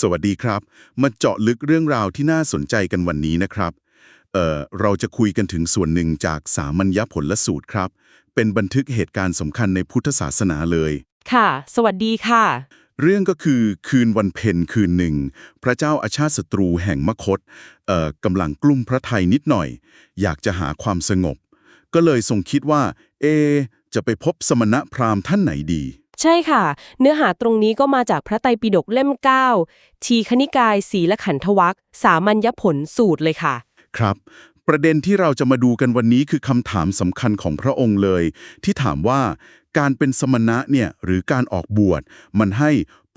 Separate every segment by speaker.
Speaker 1: สวัสดีครับ มาเจาะลึกเรื่องราวที่น่าสนใจกันวันนี้นะครับเอ่อเราจะคุยกันถึงส่วนหนึ่งจากสามัญญผลสูตรครับ เป็นบันทึกเหตุการณ์สำคัญในพุทธศาสนาเลย
Speaker 2: ค่ะ สวัสดีค่ะ
Speaker 1: เรื่องก็คือคืนวันเพ็ญคืนหนึ่ง พระเจ้าอาชาติศัตรูแห่งมคตเอ่อกำลังกลุ้มพระไทยนิดหน่อย อยากจะหาความสงบ ก็เลยทรงคิดว่า เอะจะไปพบสมณะพราหมณ์ท่านไหนดี
Speaker 2: ใช่ค่ะ เนื้อหาตรงนี้ก็มาจากพระไตรปิฎกเล่ม 9 ทีคณิกายสีละขันธวัคสามัญญผลสูตรเลยค่ะ
Speaker 1: ครับ ประเด็นที่เราจะมาดูกันวันนี้คือคำถามสำคัญของพระองค์เลย ที่ถามว่าการเป็นสมณะเนี่ยหรือการออกบวช มันให้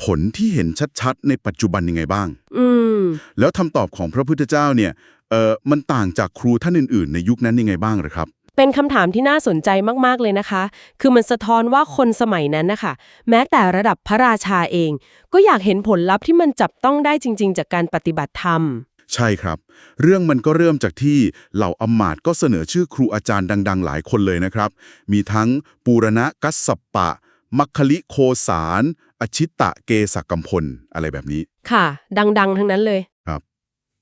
Speaker 1: ผลที่เห็นชัดๆ ในปัจจุบันยังไงบ้าง
Speaker 2: อืม
Speaker 1: แล้วคำตอบของพระพุทธเจ้าเนี่ยเออมันต่างจากครูท่านอื่นๆ ในยุคนั้นยังไงบ้างหรือครับ
Speaker 2: เป็นคำถามที่น่าสนใจมากๆเลยนะคะ คือมันสะท้อนว่าคนสมัยนั้นนะคะ แม้แต่ระดับพระราชาเอง ก็อยากเห็นผลลัพธ์ที่มันจับต้องได้จริง ๆ จากการปฏิบัติธรรม
Speaker 1: ใช่ครับ เรื่องมันก็เริ่มจากที่เหล่าอำมาตย์ก็เสนอชื่อครูอาจารย์ดัง ๆ หลายคนเลยนะครับ มีทั้งปูรณะกัสสปปะมัคคลิโคสารอชิตตะเกสกัมพล อะไรแบบนี้
Speaker 2: ค่ะ ดัง ๆ ทั้งนั้นเลย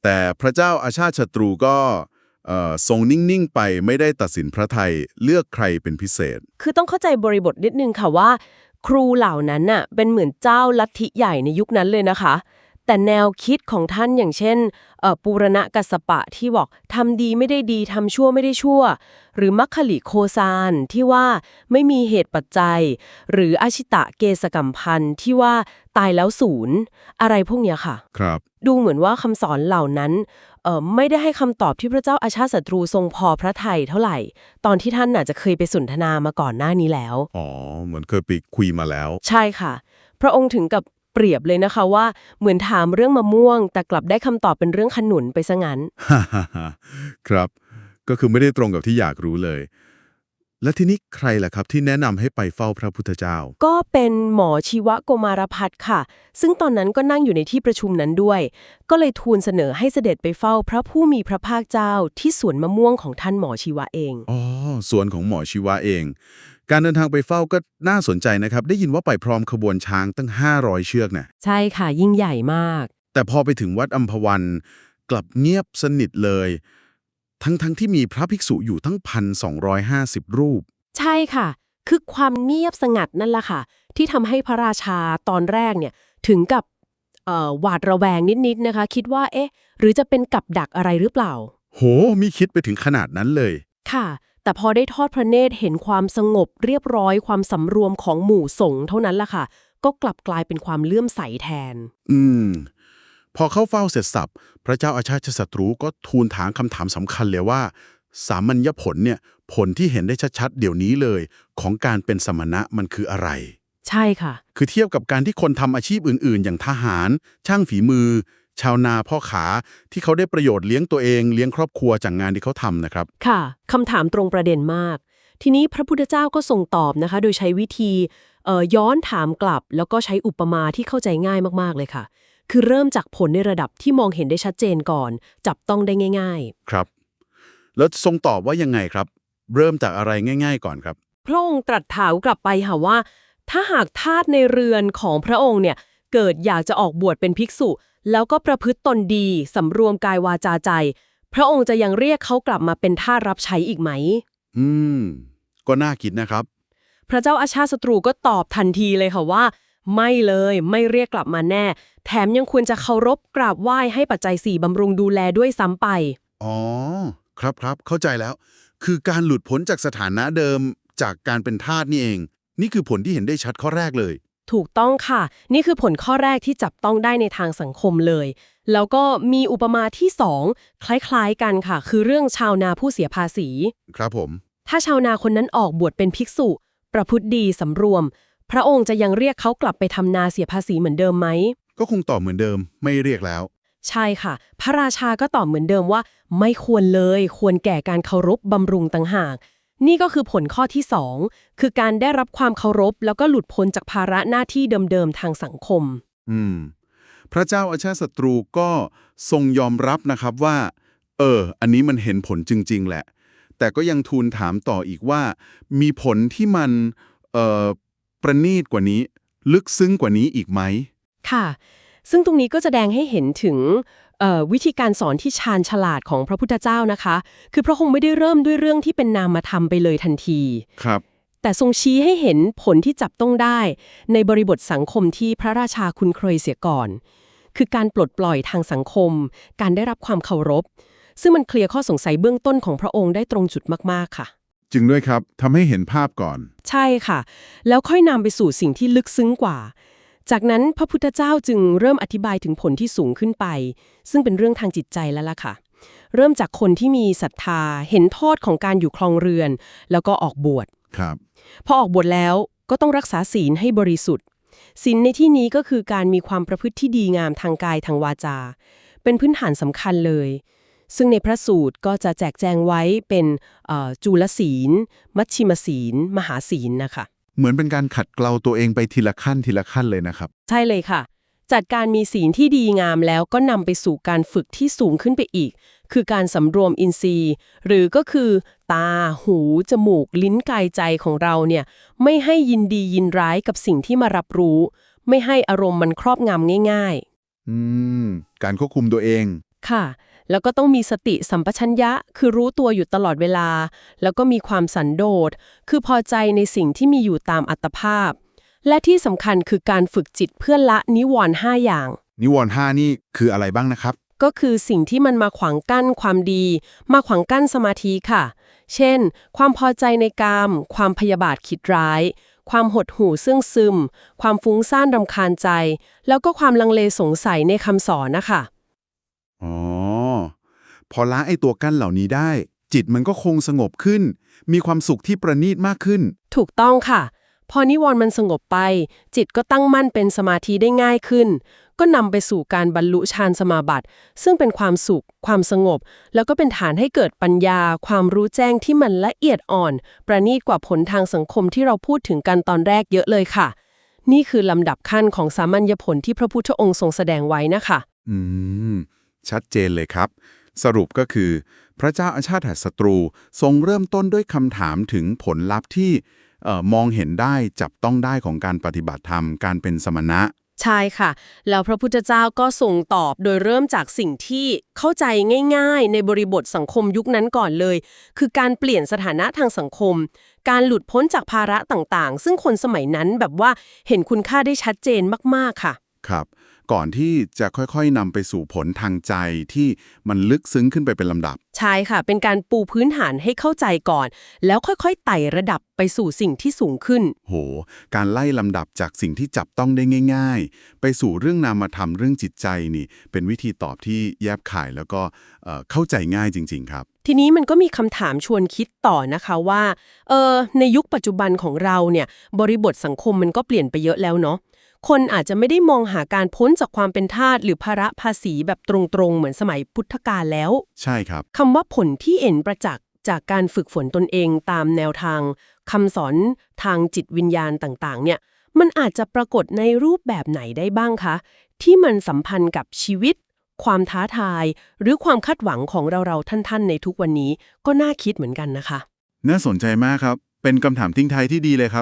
Speaker 1: แต่พระเจ้าอาชาติศัตรูก็เอ่อ ทรงนิ่ง ๆ ไปไม่ได้ตัดสินพระไทยเลือกใครเป็นพิเศษ
Speaker 2: คือต้องเข้าใจบริบทนิดนึงค่ะว่า ครูเหล่านั้นน่ะเป็นเหมือนเจ้าลัทธิใหญ่ในยุคนั้นเลยนะคะ แต่แนวคิดของท่านอย่างเช่นเอ่อปูรณะกัสสปะที่บอกทำดีไม่ได้ดีทำชั่วไม่ได้ชั่ว หรือมัคคลิโคซานที่ว่าไม่มีเหตุปัจจัย หรืออาชิตะเกสกัมพันธ์ที่ว่าตายแล้วศูนย์อะไรพวกเนี้ยค่ะ
Speaker 1: ครับ
Speaker 2: ดูเหมือนว่าคำสอนเหล่านั้นเอ่อ ไม่ได้ให้คำตอบที่พระเจ้าอาชาติศัตรูทรงพอพระทัยเท่าไหร่ ตอนที่ท่านน่ะจะเคยไปสนทนามาก่อนหน้านี้แล้ว
Speaker 1: อ๋อ เหมือนเคยไปคุยมาแล้ว
Speaker 2: ใช่ค่ะ พระองค์ถึงกับเปรียบเลยนะคะว่าเหมือนถามเรื่องมะม่วง แต่กลับได้คำตอบเป็นเรื่องขนุนไปซะงั้น
Speaker 1: ฮ่าฮ่าฮ่าครับ ก็คือไม่ได้ตรงกับที่อยากรู้เลย และทีนี้ใครล่ะครับที่แนะนำให้ไปเฝ้าพระพุทธเจ้า
Speaker 2: ก็เป็นหมอชีวโกมารพัฒน์ค่ะ ซึ่งตอนนั้นก็นั่งอยู่ในที่ประชุมนั้นด้วย ก็เลยทูลเสนอให้เสด็จไปเฝ้าพระผู้มีพระภาคเจ้าที่สวนมะม่วงของท่านหมอชีวะเอง
Speaker 1: อ๋อ ส่วนของหมอชีวะเอง การเดินทางไปเฝ้าก็น่าสนใจนะครับ ได้ยินว่าไปพร้อมขบวนช้างตั้ง 500 เชือกน่ะ
Speaker 2: ใช่ค่ะยิ่งใหญ่มาก
Speaker 1: แต่พอไปถึงวัดอัมพวัน กลับเงียบสนิทเลย ทั้งๆทที่มีพระภิกษุอยู่ทั้ง 1,250 รูป
Speaker 2: ใช่ค่ะ คือความเงียบสงัดนั่นแหละค่ะ ที่ทำให้พระราชาตอนแรกเนี่ยถึงกับเอ่อหวาดระแวงนิดๆนะคะ คิดว่าเอ๊ะ หรือจะเป็นกับดักอะไรหรือเปล่า
Speaker 1: โห มีคิดไปถึงขนาดนั้นเลย
Speaker 2: ค่ะ แต่พอได้ทอดพระเนตรเห็นความสงบเรียบร้อยความสำรวมของหมู่สงฆ์เท่านั้นล่ะค่ะ ก็กลับกลายเป็นความเลื่อมใสแทน
Speaker 1: อืม พอเข้าเฝ้าเสร็จสับพระเจ้าอาชาติศัตรูก็ทูลถามคำถามสำคัญเลยว่า สามัญญผลเนี่ยผลที่เห็นได้ชัดๆเดี๋ยวนี้เลย ของการเป็นสมณะมันคืออะไร
Speaker 2: ใช่ค่ะ
Speaker 1: คือเทียบกับการที่คนทำอาชีพอื่นๆ อย่างทหาร ช่างฝีมือ ชาวนาพ่อขาที่เขาได้ประโยชน์เลี้ยงตัวเองเลี้ยงครอบครัวจากงานที่เขาทำนะครับ
Speaker 2: ค่ะคำถามตรงประเด็นมาก ทีนี้พระพุทธเจ้าก็ทรงตอบนะคะ โดยใช้วิธีย้อนถามกลับ แล้วก็ใช้อุปมาที่เข้าใจง่ายมากๆเลยค่ะ คือเริ่มจากผลในระดับที่มองเห็นได้ชัดเจนก่อน จับต้องได้ง่าย
Speaker 1: ครับ แล้วทรงตอบว่ายังไงครับ เริ่มจากอะไรง่าย ๆ ก่อนครับ
Speaker 2: ๆพระองค์ตรัสถามกลับไปค่ะว่า ถ้าหากทาสในเรือนของพระองค์เนี่ยเกิดอยากจะออกบวชเป็นภิกษุ แล้วก็ประพฤติตนดีสำรวมกายวาจาใจ พระองค์จะยังเรียกเขากลับมาเป็นทาสรับใช้อีกไหม
Speaker 1: อืม ก็น่าคิดนะครับ
Speaker 2: พระเจ้าอาชาติศัตรูก็ตอบทันทีเลยค่ะว่า ไม่เลยไม่เรียกกลับมาแน่ แถมยังควรจะเคารพกราบไหว้ให้ปัจจัยสี่บำรุงดูแลด้วยซ้ำไป
Speaker 1: อ๋อ ครับครับเข้าใจแล้ว คือการหลุดพ้นจากสถานะเดิมจากการเป็นทาสนี่เอง นี่คือผลที่เห็นได้ชัดข้อแรกเลย
Speaker 2: ถูกต้องค่ะ นี่คือผลข้อแรกที่จับต้องได้ในทางสังคมเลย แล้วก็มีอุปมาที่สองคล้ายๆกันค่ะ คือเรื่องชาวนาผู้เสียภาษี
Speaker 1: ครับผม
Speaker 2: ถ้าชาวนาคนนั้นออกบวชเป็นภิกษุ ประพฤติดีสำรวม พระองค์จะยังเรียกเขากลับไปทำนาเสียภาษีเหมือนเดิมไหม
Speaker 1: ก็คงตอบเหมือนเดิมไม่เรียกแล้ว
Speaker 2: ใช่ค่ะ พระราชาก็ตอบเหมือนเดิมว่า ไม่ควรเลย ควรแก่การเคารพบำรุงต่างหาก นี่ก็คือผลข้อที่สองคือการได้รับความเคารพ แล้วก็หลุดพ้นจากภาระหน้าที่เดิมๆทางสังคม
Speaker 1: อืม พระเจ้าอาชาติศัตรูก็ทรงยอมรับนะครับว่า เออ อันนี้มันเห็นผลจริง ๆ แหละ แต่ก็ยังทูลถามต่ออีกว่า มีผลที่มันเอ่อ ประณีตกว่านี้ ลึกซึ้งกว่านี้อีกไหม
Speaker 2: ค่ะ ซึ่งตรงนี้ก็แสดงให้เห็นถึงเอ่อวิธีการสอนที่ชาญฉลาดของพระพุทธเจ้านะคะ คือพระองค์ไม่ได้เริ่มด้วยเรื่องที่เป็นนามธรรมไปเลยทันที
Speaker 1: ครับ
Speaker 2: แต่ทรงชี้ให้เห็นผลที่จับต้องได้ ในบริบทสังคมที่พระราชาคุ้นเคยเสียก่อน คือการปลดปล่อยทางสังคม การได้รับความเคารพ ซึ่งมันเคลียร์ข้อสงสัยเบื้องต้นของพระองค์ได้ตรงจุดมาก ๆ ค่ะ
Speaker 1: จึงด้วยครับทำให้เห็นภาพก่อน
Speaker 2: ใช่ค่ะ แล้วค่อยนำไปสู่สิ่งที่ลึกซึ้งกว่า จากนั้นพระพุทธเจ้าจึงเริ่มอธิบายถึงผลที่สูงขึ้นไป ซึ่งเป็นเรื่องทางจิตใจแล้วล่ะค่ะ เริ่มจากคนที่มีศรัทธาเห็นโทษของการอยู่คลองเรือน แล้วก็ออกบวช
Speaker 1: ครับ
Speaker 2: พอออกบวชแล้วก็ต้องรักษาศีลให้บริสุทธิ์ศีลในที่นี้ก็คือการมีความประพฤติที่ดีงามทางกายทางวาจา เป็นพื้นฐานสำคัญเลย ซึ่งในพระสูตรก็จะแจกแจงไว้เป็นเอ่อจุลศีล มัชชิมศีล มหาศีลนะคะ
Speaker 1: เหมือนเป็นการขัดเกลาตัวเองไปทีละขั้นทีละขั้นเลยนะครับ
Speaker 2: ใช่เลยค่ะ จัดการมีศีลที่ดีงามแล้วก็นำไปสู่การฝึกที่สูงขึ้นไปอีก คือการสำรวมอินทรีย์ หรือก็คือ ตา หู จมูก ลิ้นกายใจของเราเนี่ยไม่ให้ยินดียินร้ายกับสิ่งที่มารับรู้ ไม่ให้อารมณ์มันครอบงำง่าย
Speaker 1: อืม การควบคุมตัวเอง
Speaker 2: ๆค่ะ แล้วก็ต้องมีสติสัมปชัญญะ คือรู้ตัวอยู่ตลอดเวลา แล้วก็มีความสันโดษ คือพอใจในสิ่งที่มีอยู่ตามอัตภาพ และที่สำคัญคือการฝึกจิตเพื่อละนิวรณ์ห้าอย่าง
Speaker 1: นิวรณ์ห้านี่คืออะไรบ้างนะครับ
Speaker 2: ก็คือสิ่งที่มันมาขวางกั้นความดี มาขวางกั้นสมาธิค่ะ เช่น ความพอใจในกาม ความพยาบาทคิดร้ายความหดหู่ซึ่งซึม ความฟุ้งซ่านรำคาญใจ แล้วก็ความลังเลสงสัยในคำสอนนะคะ
Speaker 1: อ๋อ พอละไอตัวกั้นเหล่านี้ได้ จิตมันก็คงสงบขึ้น มีความสุขที่ประณีตมากขึ้น
Speaker 2: ถูกต้องค่ะ พอนิวรณ์มันสงบไป จิตก็ตั้งมั่นเป็นสมาธิได้ง่ายขึ้น ก็นำไปสู่การบรรลุฌานสมาบัติ ซึ่งเป็นความสุข ความสงบ แล้วก็เป็นฐานให้เกิดปัญญา ความรู้แจ้งที่มันละเอียดอ่อน ประณีตกว่าผลทางสังคมที่เราพูดถึงกันตอนแรกเยอะเลยค่ะ นี่คือลำดับขั้นของสามัญญผลที่พระพุทธองค์ทรงแสดงไว้นะคะ
Speaker 1: อืม ชัดเจนเลยครับ สรุปก็คือ พระเจ้าอาชาติศัตรูทรงเริ่มต้นด้วยคำถามถึงผลลัพธ์ที่เอ่อมองเห็นได้จับต้องได้ของการปฏิบัติธรรมการเป็นสมณะ
Speaker 2: ใช่ค่ะ แล้วพระพุทธเจ้าก็ทรงตอบโดยเริ่มจากสิ่งที่เข้าใจง่าย ๆ ในบริบทสังคมยุคนั้นก่อนเลย คือการเปลี่ยนสถานะทางสังคม การหลุดพ้นจากภาระต่างๆ ซึ่งคนสมัยนั้นแบบว่าเห็นคุณค่าได้ชัดเจนมากๆค่ะ
Speaker 1: ครับ ก่อนที่จะค่อยๆนำไปสู่ผลทางใจที่มันลึกซึ้งขึ้นไปเป็นลำดับ
Speaker 2: ใช่ค่ะ เป็นการปูพื้นฐานให้เข้าใจก่อน แล้วค่อยๆไต่ระดับไปสู่สิ่งที่สูงขึ้น
Speaker 1: โห การไล่ลำดับจากสิ่งที่จับต้องได้ง่าย ๆ ไปสู่เรื่องนามธรรมเรื่องจิตใจนี่ เป็นวิธีตอบที่แยบขายแล้วก็เอ่อเข้าใจง่ายจริง ๆ ครับ
Speaker 2: ทีนี้มันก็มีคำถามชวนคิดต่อนะคะว่า เออในยุคปัจจุบันของเราเนี่ย บริบทสังคมมันก็เปลี่ยนไปเยอะแล้วเนาะ คนอาจจะไม่ได้มองหาการพ้นจากความเป็นทาสหรือภาระภาษีแบบตรงๆ เหมือนสมัยพุทธกาลแล้ว
Speaker 1: ใช่ครับ
Speaker 2: คำว่าผลที่เห็นประจักษ์จากการฝึกฝนตนเองตามแนวทางคำสอนทางจิตวิญญาณต่างๆ เนี่ย มันอาจจะปรากฏในรูปแบบไหนได้บ้างคะ ที่มันสัมพันธ์กับชีวิต ความท้าทาย หรือความคาดหวังของเราๆท่าน ๆ ในทุกวันนี้ก็น่าคิดเหมือนกันนะคะ
Speaker 1: น่าสนใจมากครับ เป็นคำถามทิ้งท้ายที่ดีเลยครับ